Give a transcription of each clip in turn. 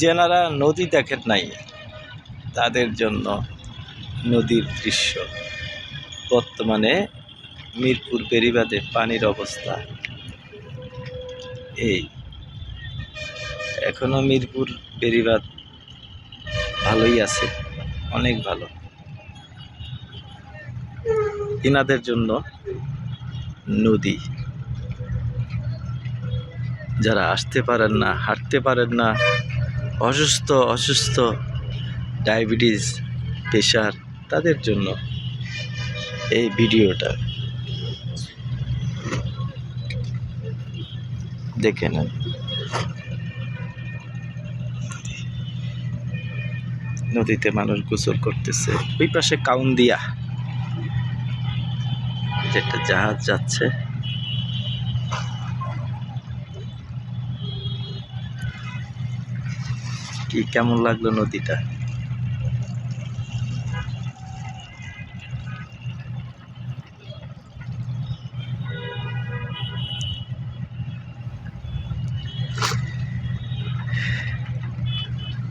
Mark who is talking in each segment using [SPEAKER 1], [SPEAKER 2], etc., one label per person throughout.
[SPEAKER 1] যেনারা নদী দেখেন নাই, তাদের জন্য নদীর দৃশ্য। বর্তমানে মিরপুর বেরিবাদে পানির অবস্থা এই। এখনও মিরপুর বেরিবাদ ভালোই আছে, অনেক ভালো। ইনাদের জন্য নদী। যারা আসতে পারেন না, হাঁটতে পারেন না অসুস্থ অসুস্থ, ডায়াবেটিস, প্রেশার তাদের জন্য এই ভিডিওটা। দেখে নেন। নদীতে মানুষ গোসল করতেছে। ওই পাশে কাউন্দিয়া। যেটা জাহাজ যাচ্ছে। কি কেমন লাগল নদীটা?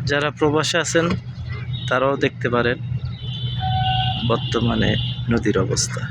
[SPEAKER 1] যারা প্রবাসে আছেন তারাও দেখতে পারেন বর্তমানে নদীর অবস্থা।